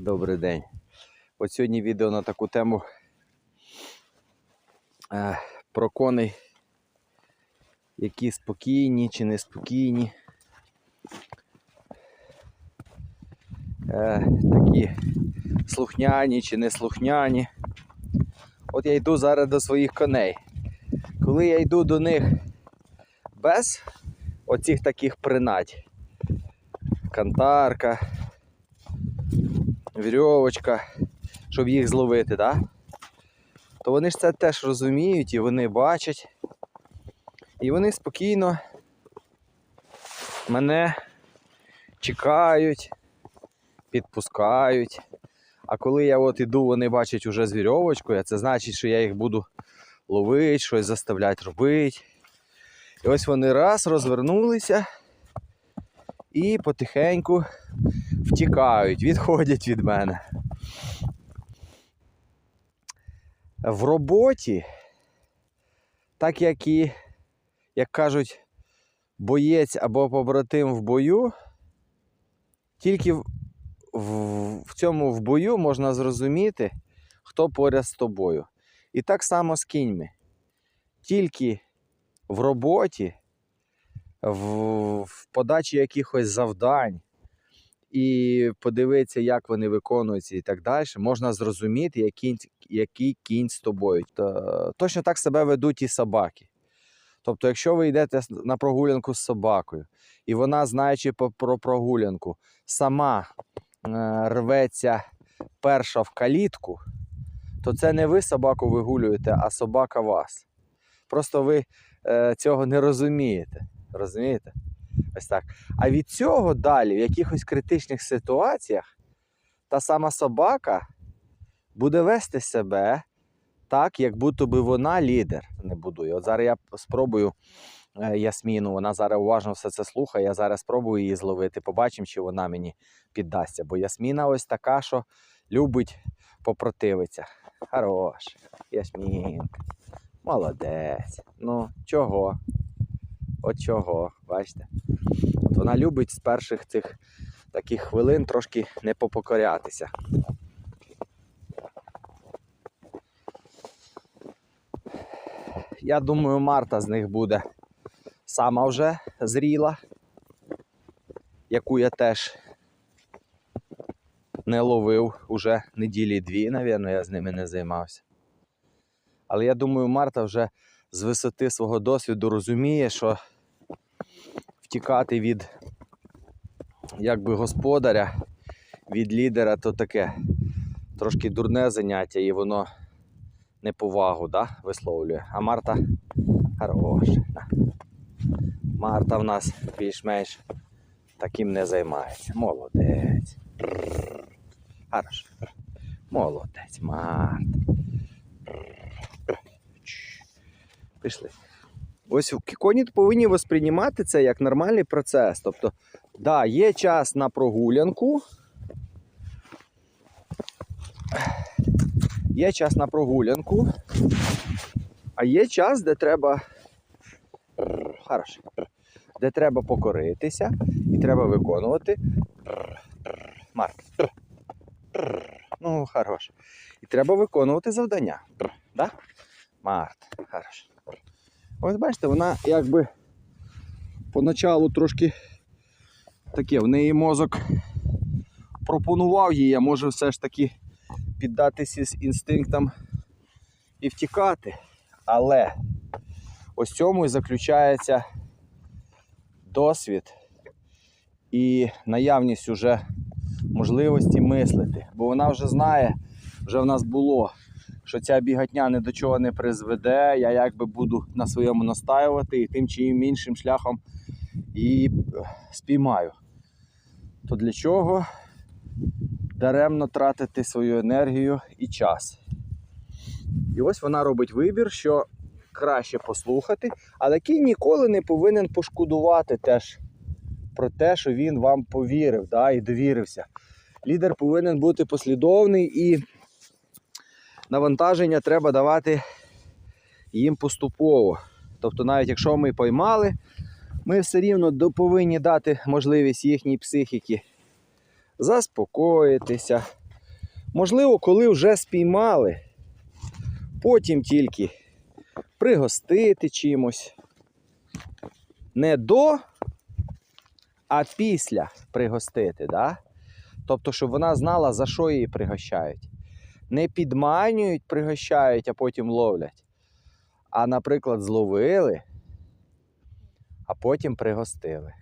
Добрий день. От сьогодні відео на таку тему е, про коней, які спокійні чи неспокійні. Е, такі слухняні чи неслухняні. От я йду зараз до своїх коней. Коли я йду до них без оцих таких принадь, кантарка, вірьовочка, щоб їх зловити, да? то вони ж це теж розуміють і вони бачать. І вони спокійно мене чекають, підпускають. А коли я от іду, вони бачать уже з вірьовочкою, а це значить, що я їх буду ловити, щось заставляти робити. І ось вони раз розвернулися і потихеньку втікають, відходять від мене. В роботі, так як і, як кажуть, боєць або побратим в бою, тільки в, в, в цьому в бою можна зрозуміти, хто поряд з тобою. І так само з кіньми. Тільки в роботі, в, в подачі якихось завдань, і подивитися, як вони виконуються і так далі, можна зрозуміти, який, який кінь з тобою. Та, точно так себе ведуть і собаки. Тобто, якщо ви йдете на прогулянку з собакою, і вона, знаючи про прогулянку, сама е, рветься перша в калітку, то це не ви собаку вигулюєте, а собака вас. Просто ви е, цього не розумієте. Розумієте? Ось так. А від цього далі, в якихось критичних ситуаціях, та сама собака буде вести себе так, як будто би вона лідер не будує. От зараз я спробую е, Ясміну, вона зараз уважно все це слухає. Я зараз спробую її зловити. Побачимо, чи вона мені піддасться. Бо Ясміна ось така, що любить попротивитися. Хорош, Ясмінка. Молодець. Ну, чого? От бачите? От вона любить з перших цих таких хвилин трошки не попокорятися. Я думаю, Марта з них буде сама вже зріла, яку я теж не ловив уже неділі дві, напевно, я з ними не займався. Але я думаю, Марта вже з висоти свого досвіду розуміє, що втікати від якби господаря, від лідера, то таке трошки дурне заняття і воно неповагу да, висловлює. А Марта хороша. Марта в нас більш-менш таким не займається. Молодець. Прррр. Хорош. Молодець, Марта. Пішли. Ось коні повинні восприймати це як нормальний процес. Тобто, да, є час на прогулянку. Є час на прогулянку, а є час, де треба. Хорошо. Де треба покоритися і треба виконувати. Марк. Ну, хорош. І треба виконувати завдання. Да? Март. Хорошо. Ось бачите, вона якби поначалу трошки таке, в неї мозок пропонував їй, а може все ж таки піддатися з інстинктам і втікати. Але ось цьому і заключається досвід і наявність уже можливості мислити. Бо вона вже знає, вже в нас було, що ця бігатня ні до чого не призведе. Я якби буду на своєму настаювати і тим чи іншим шляхом її е, спіймаю. То для чого даремно тратити свою енергію і час? І ось вона робить вибір, що краще послухати, але кінь ніколи не повинен пошкодувати теж про те, що він вам повірив да, і довірився. Лідер повинен бути послідовний і навантаження треба давати їм поступово. Тобто, навіть якщо ми поймали, ми все рівно повинні дати можливість їхній психіки заспокоїтися, Можливо, коли вже спіймали, потім тільки пригостити чимось. Не до, а після пригостити. Да? Тобто, щоб вона знала, за що її пригощають. Не підманюють, пригощають, а потім ловлять. А, наприклад, зловили, а потім пригостили.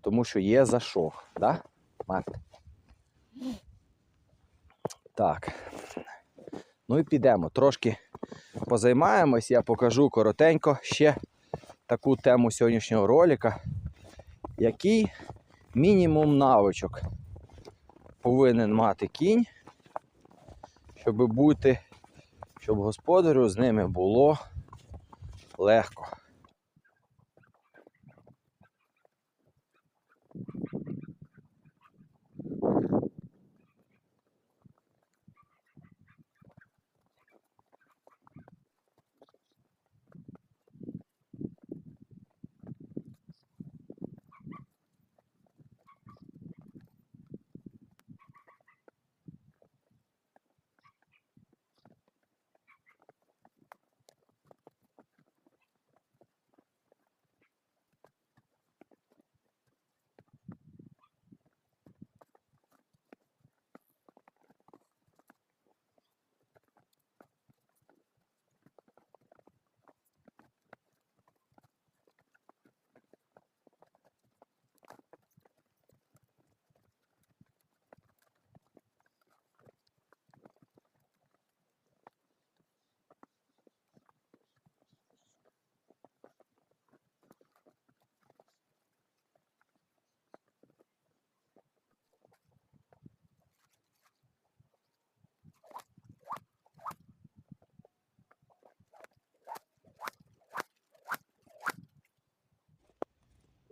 Тому що є за що, да, Марта? Так. Ну і підемо. Трошки позаймаємось, я покажу коротенько ще таку тему сьогоднішнього ролика. Який мінімум навичок повинен мати кінь, щоб бути, щоб господарю з ними було легко.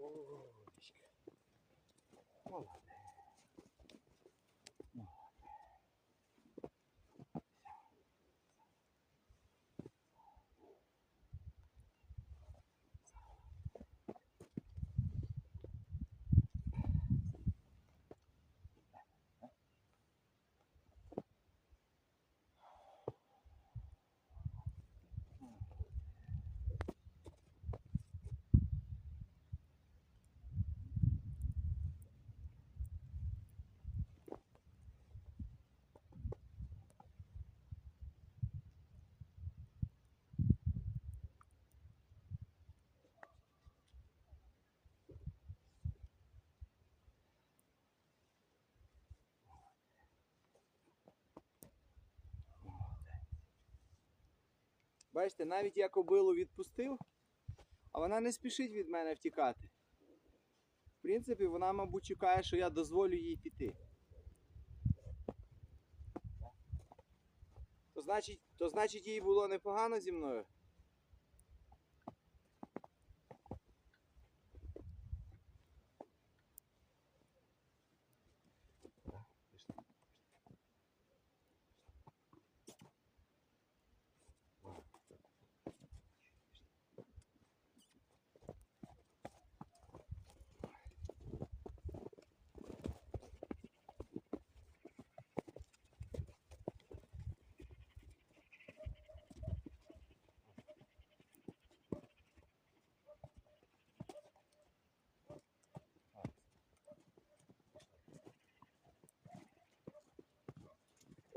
О, О, Бачите, навіть я кобилу відпустив, а вона не спішить від мене втікати. В принципі, вона, мабуть, чекає, що я дозволю їй піти. То значить, то значить їй було непогано зі мною.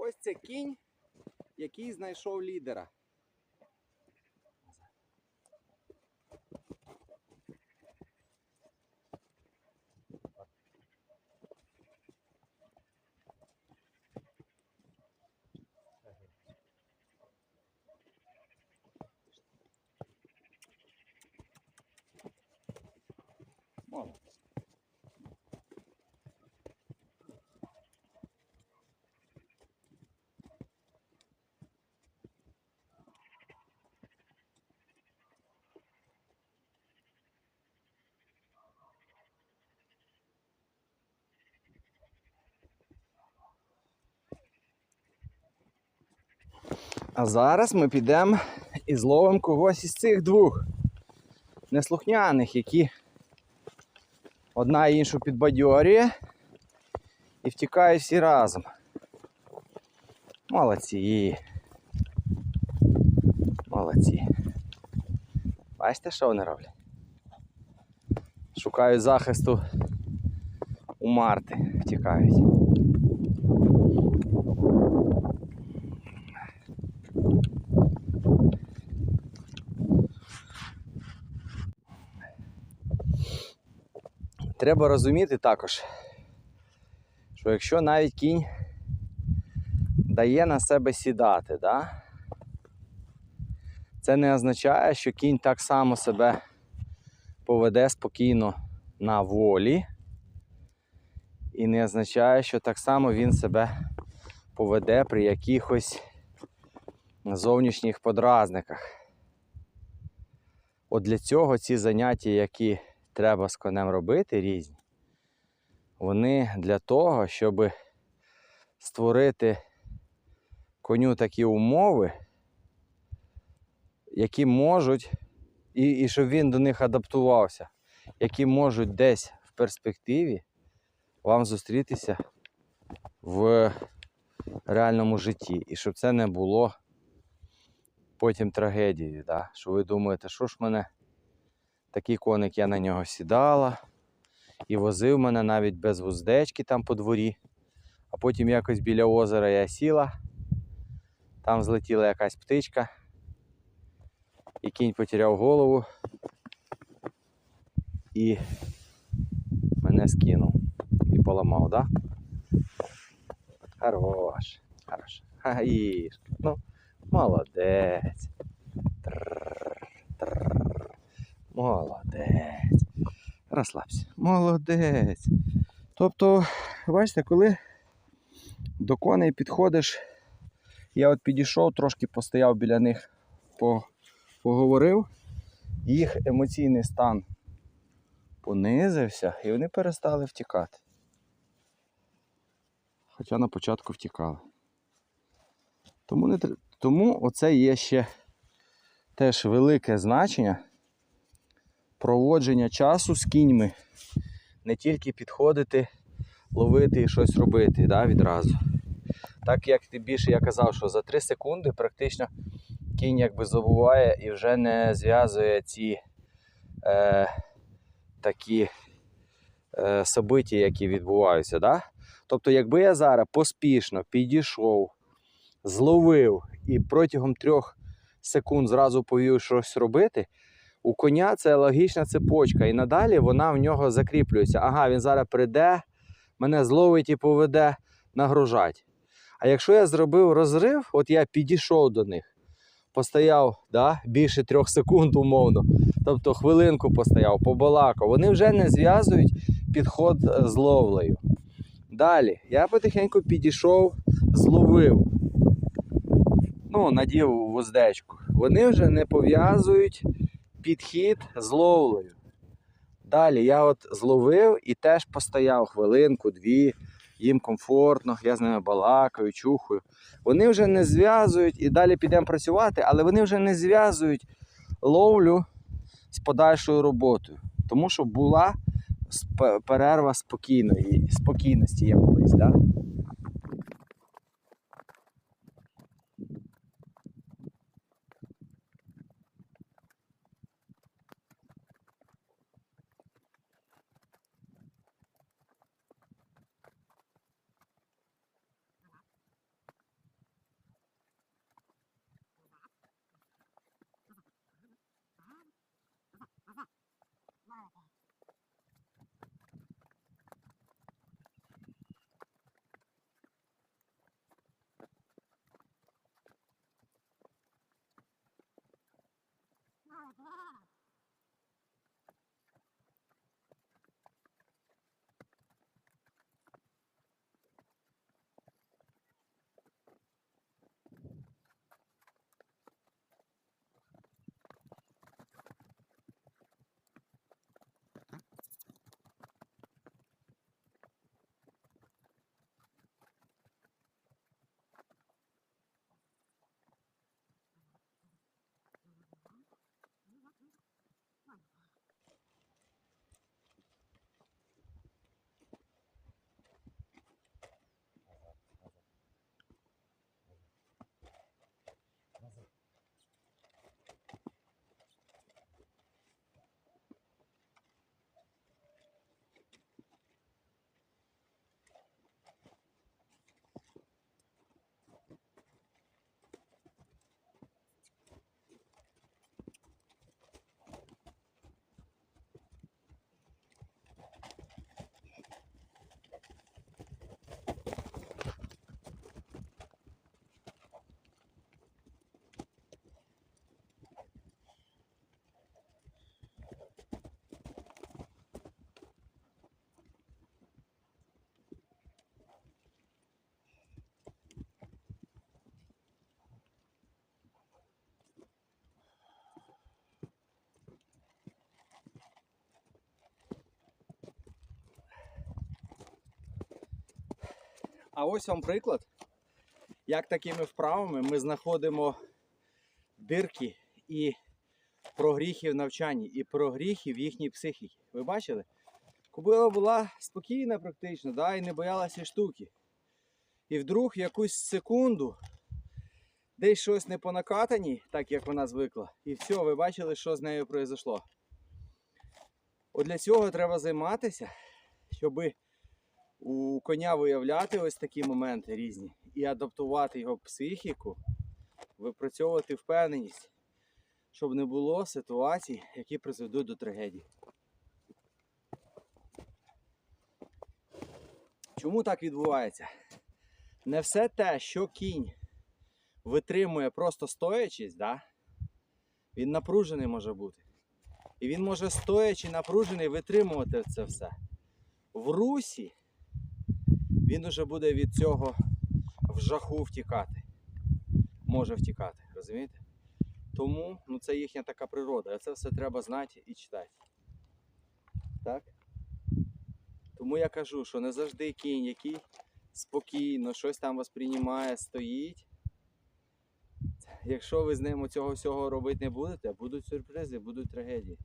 Ось це кінь, який знайшов лідера. А зараз ми підемо і зловимо когось із цих двох неслухняних, які одна іншу підбадьорює і втікають всі разом. Молодці. Молодці. Бачите, що вони роблять? Шукають захисту у Марти, втікають. Треба розуміти також, що якщо навіть кінь дає на себе сідати, да? це не означає, що кінь так само себе поведе спокійно на волі. І не означає, що так само він себе поведе при якихось зовнішніх подразниках. От для цього ці заняття, які треба з конем робити, різні, вони для того, щоб створити коню такі умови, які можуть, і, і щоб він до них адаптувався, які можуть десь в перспективі вам зустрітися в реальному житті. І щоб це не було потім трагедією. Да? Що ви думаєте, що ж мене такий коник, я на нього сідала і возив мене навіть без вуздечки там по дворі. А потім якось біля озера я сіла, там злетіла якась птичка, і кінь потеряв голову і мене скинув і поламав, да? Хорош, хорош. Ха, ну, молодець. Трррр, трррр. Молодець. Розслабся. Молодець. Тобто, бачите, коли до коней підходиш, я от підійшов, трошки постояв біля них, поговорив, їх емоційний стан понизився і вони перестали втікати. Хоча на початку втікали. Тому, не, тому оце є ще теж велике значення проводження часу з кіньми. Не тільки підходити, ловити і щось робити да, відразу. Так як ти більше я казав, що за 3 секунди практично кінь якби забуває і вже не зв'язує ці е, такі е, собиті, які відбуваються. Да? Тобто, якби я зараз поспішно підійшов, зловив і протягом трьох секунд зразу повів щось робити, у коня це логічна цепочка, і надалі вона в нього закріплюється. Ага, він зараз прийде, мене зловить і поведе нагружати. А якщо я зробив розрив, от я підійшов до них, постояв да, більше трьох секунд умовно, тобто хвилинку постояв, побалакав, вони вже не зв'язують підход е, з ловлею. Далі я потихеньку підійшов, зловив, ну, надів вуздечку. Вони вже не пов'язують підхід з ловлею. Далі я от зловив і теж постояв хвилинку, дві, їм комфортно, я з ними балакаю, чухаю. Вони вже не зв'язують і далі підемо працювати, але вони вже не зв'язують ловлю з подальшою роботою. Тому що була перерва спокійної, спокійності якоїсь. Да? А ось вам приклад, як такими вправами ми знаходимо дирки і прогріхи в навчанні, і прогріхи в їхній психіці. Ви бачили? Кобила була спокійна практично, да, і не боялася штуки. І вдруг якусь секунду десь щось не по накатанні, так як вона звикла, і все, ви бачили, що з нею произошло. От для цього треба займатися, щоб у коня виявляти ось такі моменти різні і адаптувати його психіку, випрацьовувати впевненість, щоб не було ситуацій, які призведуть до трагедії. Чому так відбувається? Не все те, що кінь витримує просто стоячись, да? він напружений може бути. І він може стоячи напружений витримувати це все. В русі він уже буде від цього в жаху втікати. Може втікати, розумієте? Тому ну, це їхня така природа. Це все треба знати і читати. Так? Тому я кажу, що не завжди кінь, який спокійно щось там восприймає, стоїть. Якщо ви з ним цього всього робити не будете, будуть сюрпризи, будуть трагедії.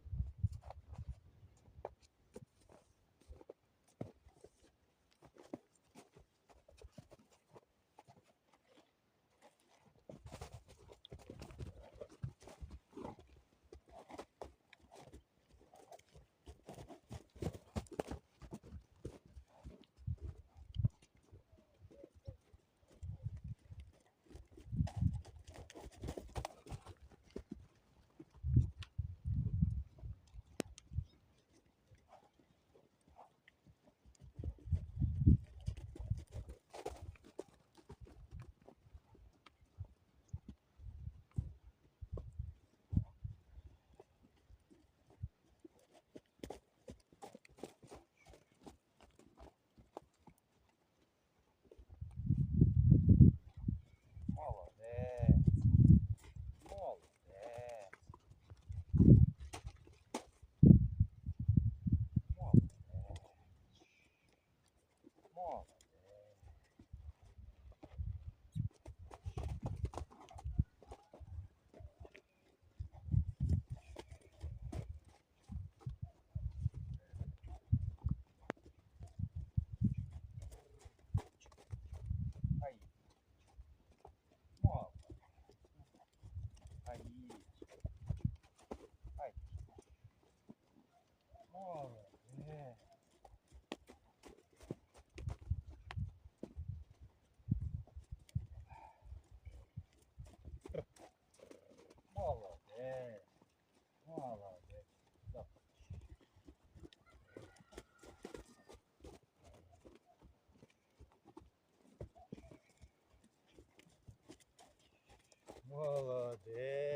Olá, 10.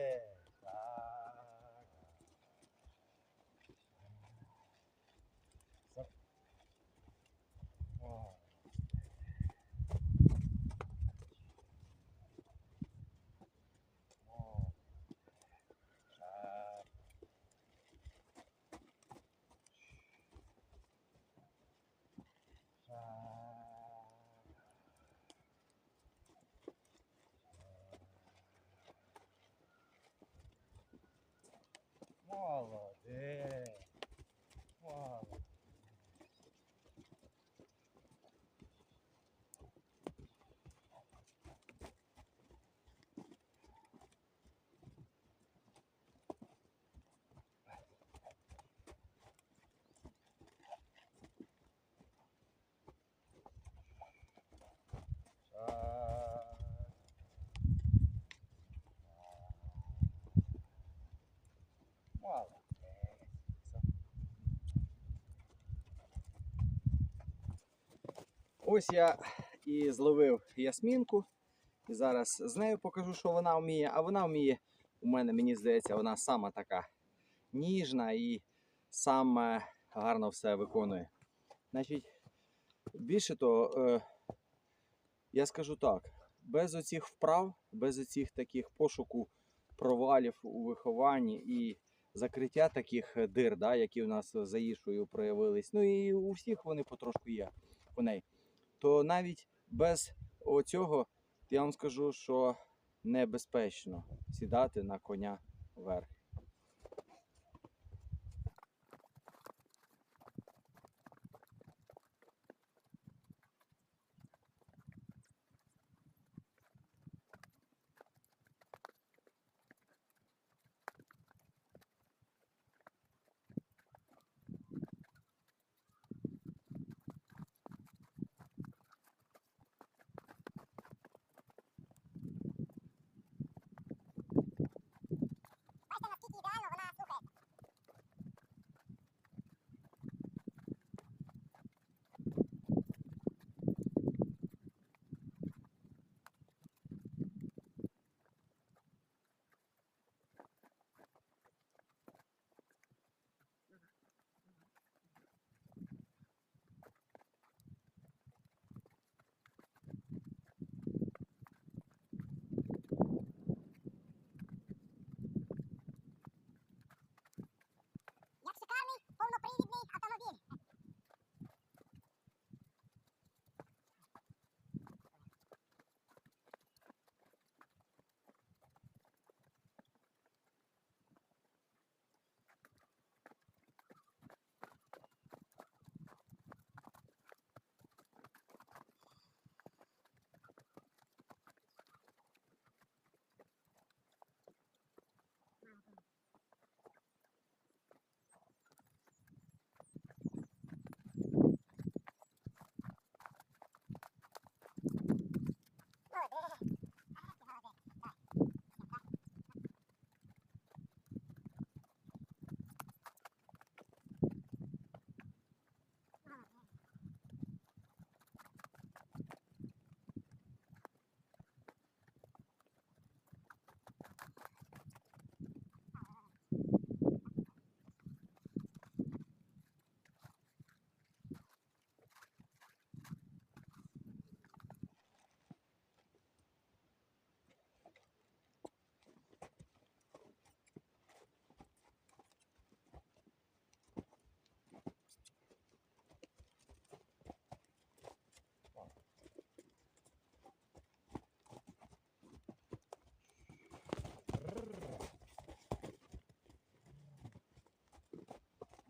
Молодець. Молодець. Так. Молодець. Ось я і зловив ясмінку. І зараз з нею покажу, що вона вміє. А вона вміє, у мене, мені здається, вона сама така ніжна і саме гарно все виконує. Значить, більше того, е, я скажу так: без оцих вправ, без оцих таких пошуку провалів у вихованні і закриття таких е, дир, да, які у нас за Ішою проявились. Ну і у всіх вони потрошку є у неї. То навіть без оцього я вам скажу, що небезпечно сідати на коня вверх. Бачите, наскільки ідеально вона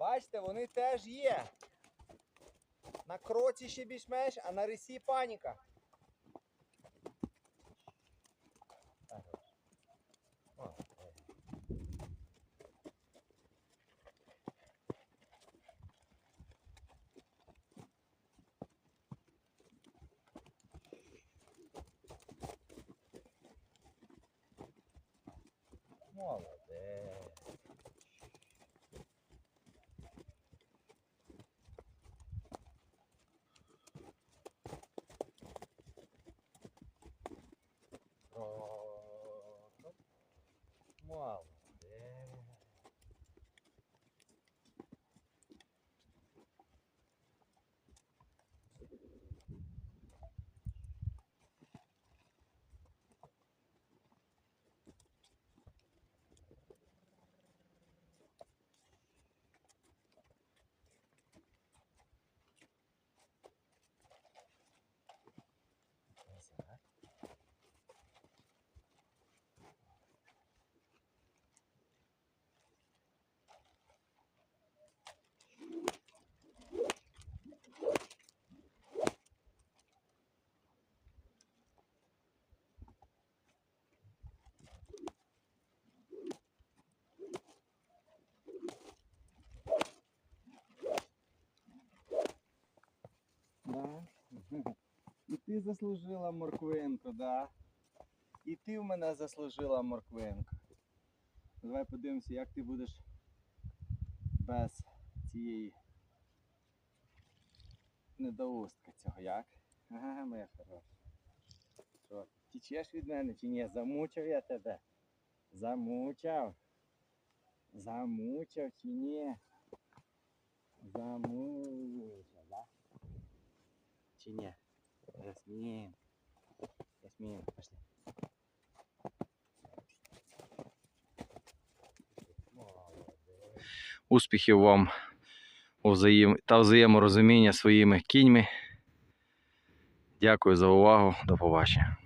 Бачите, вони теж є. На кроці ще більш-менш, а на рисі паніка. Молодець. Круто. Молодець. Назад. Да. І ти заслужила морквинку, да. І ти в мене заслужила морквинку. Давай подивимося, як ти будеш без цієї недоустка цього, як? Ага, моя хороша. Що, тічеш від мене чи ні? Замучив я тебе? Замучав. Замучав чи ні? Замучав? Чи ні? Ясмін. Пошли. Успіхів вам та взаєморозуміння своїми кіньми. Дякую за увагу. До побачення.